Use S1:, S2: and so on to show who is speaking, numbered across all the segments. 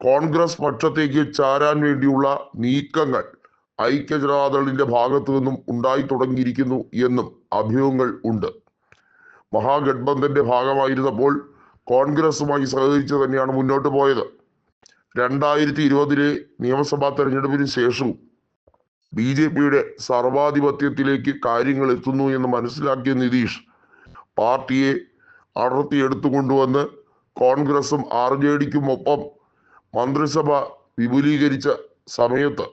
S1: കോൺഗ്രസ് പക്ഷത്തേക്ക് ചാരാൻ വേണ്ടിയുള്ള നീക്കങ്ങൾ ഐക്യ ഐക്യജനതാദളിന്റെ ഭാഗത്തു നിന്നും ഉണ്ടായി തുടങ്ങിയിരിക്കുന്നു എന്നും അഭ്യൂഹങ്ങൾ ഉണ്ട്. മഹാഗഡ്ബന്ധന്റെ ഭാഗമായിരുന്നപ്പോൾ കോൺഗ്രസുമായി സഹകരിച്ച് തന്നെയാണ് മുന്നോട്ട് പോയത്. രണ്ടായിരത്തി ഇരുപതിലെ നിയമസഭാ തെരഞ്ഞെടുപ്പിന് ശേഷവും ബി ജെ പിയുടെ സർവാധിപത്യത്തിലേക്ക് കാര്യങ്ങൾ എത്തുന്നു എന്ന് മനസ്സിലാക്കിയ നിതീഷ് പാർട്ടിയെ അടർത്തിയെടുത്തുകൊണ്ടുവന്ന് കോൺഗ്രസും ആർ ജെ ഡിക്കും ഒപ്പം മന്ത്രിസഭ വിപുലീകരിച്ച സമയത്ത്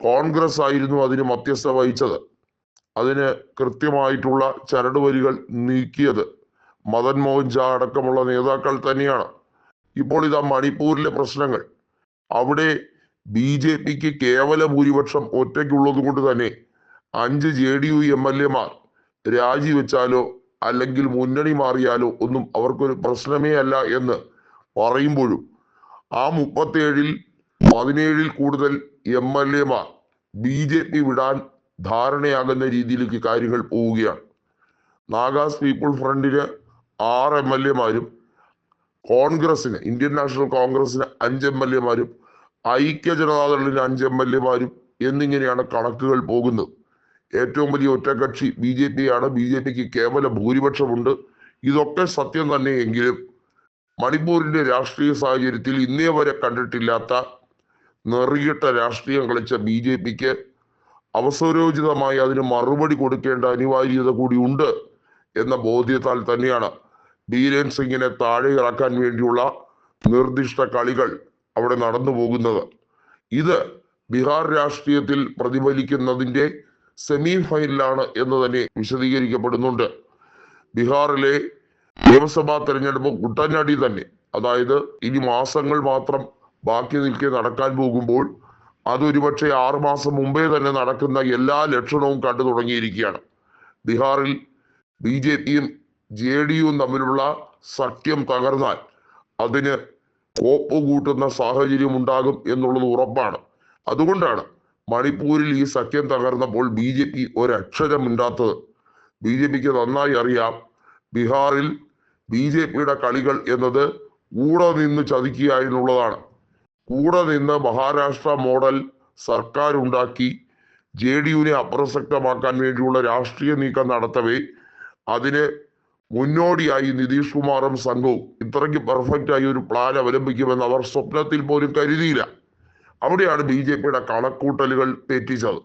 S1: കോൺഗ്രസ് ആയിരുന്നു അതിന് മധ്യസ്ഥ വഹിച്ചത്. അതിന് കൃത്യമായിട്ടുള്ള ചരടുവലികൾ നീക്കിയത് മദൻ മോഹൻ ഝാ അടക്കമുള്ള നേതാക്കൾ തന്നെയാണ്. ഇപ്പോൾ ഇതാ മണിപ്പൂരിലെ പ്രശ്നങ്ങൾ. അവിടെ ബി ജെ പിക്ക് കേവല ഭൂരിപക്ഷം ഒറ്റയ്ക്കുള്ളത് കൊണ്ട് തന്നെ അഞ്ച് J D U M L എമാർ രാജിവെച്ചാലോ അല്ലെങ്കിൽ മുന്നണി മാറിയാലോ ഒന്നും അവർക്കൊരു പ്രശ്നമേ അല്ല എന്ന് പറയുമ്പോഴും ആ മുപ്പത്തേഴിൽ പതിനേഴിൽ കൂടുതൽ എം എൽ എമാർ ബി ജെ പി വിടാൻ ധാരണയാകുന്ന രീതിയിലേക്ക് കാര്യങ്ങൾ പോവുകയാണ്. നാഗാസ് പീപ്പിൾ ഫ്രണ്ടിന് ആറ് എം എൽ എമാരും കോൺഗ്രസിന് ഇന്ത്യൻ നാഷണൽ കോൺഗ്രസിന് അഞ്ച് എം എൽ എമാരും ഐക്യ ജനതാദളിന് അഞ്ച് എം എൽ എമാരും എന്നിങ്ങനെയാണ് കണക്കുകൾ പോകുന്നത്. ഏറ്റവും വലിയ ഒറ്റകക്ഷി ബി ജെ പി ആണ്. ബി ജെ പിക്ക് കേവല ഭൂരിപക്ഷമുണ്ട്. ഇതൊക്കെ സത്യം തന്നെ മണിപ്പൂരിന്റെ രാഷ്ട്രീയ സാഹചര്യത്തിൽ ഇന്നേ വരെ കണ്ടിട്ടില്ലാത്ത നെറിയിട്ട രാഷ്ട്രീയം കളിച്ച ബി ജെ പിക്ക് അവസരോചിതമായി അതിന് മറുപടി കൊടുക്കേണ്ട അനിവാര്യത കൂടിയുണ്ട് എന്ന ബോധ്യത്താൽ തന്നെയാണ് ബീരേൻ സിംഗിനെ താഴെ ഇറക്കാൻ വേണ്ടിയുള്ള നിർദ്ദിഷ്ട കളികൾ അവിടെ നടന്നു പോകുന്നത്. ഇത് ബീഹാർ രാഷ്ട്രീയത്തിൽ പ്രതിഫലിക്കുന്നതിന്റെ സെമി ഫൈനലാണ് എന്ന് തന്നെ വിശദീകരിക്കപ്പെടുന്നുണ്ട്. ബീഹാറിലെ നിയമസഭാ തെരഞ്ഞെടുപ്പ് കുട്ടനാടി തന്നെ. അതായത് ഇനി മാസങ്ങൾ മാത്രം ബാക്കി നിൽക്കെ നടക്കാൻ പോകുമ്പോൾ അതൊരുപക്ഷെ ആറുമാസം മുമ്പേ തന്നെ നടക്കുന്ന എല്ലാ ലക്ഷണവും കണ്ടു തുടങ്ങിയിരിക്കുകയാണ്. ബീഹാറിൽ ബി ജെ പിയും ജെ ഡി യുവും തമ്മിലുള്ള സഖ്യം തകർന്നാൽ അതിന് കോപ്പ് കൂട്ടുന്ന സാഹചര്യം ഉണ്ടാകും എന്നുള്ളത് ഉറപ്പാണ്. അതുകൊണ്ടാണ് മണിപ്പൂരിൽ ഈ സഖ്യം തകർന്നപ്പോൾ ബി ജെ പി ഒരക്ഷരം ബി ജെ പിക്ക് നന്നായി അറിയാം. ബീഹാറിൽ ബി ജെ പിയുടെ കളികൾ എന്നത് കൂടെ നിന്ന് ചതിക്കുക എന്നുള്ളതാണ് കൂടെ നിന്ന് മഹാരാഷ്ട്ര മോഡൽ സർക്കാർ ഉണ്ടാക്കി ജെ ഡി യുവിനെ അപ്രസക്തമാക്കാൻ വേണ്ടിയുള്ള രാഷ്ട്രീയ നീക്കം നടത്തവേ. അതിന് മുന്നോടിയായി നിതീഷ് കുമാറും സംഘവും ഇത്രയ്ക്ക് പെർഫെക്റ്റ് ആയി ഒരു പ്ലാൻ അവലംബിക്കുമെന്ന് അവർ സ്വപ്നത്തിൽ പോലും കരുതിയില്ല. അവിടെയാണ് ബി ജെ പിയുടെ കണക്കൂട്ടലുകൾ തെറ്റിച്ചത്.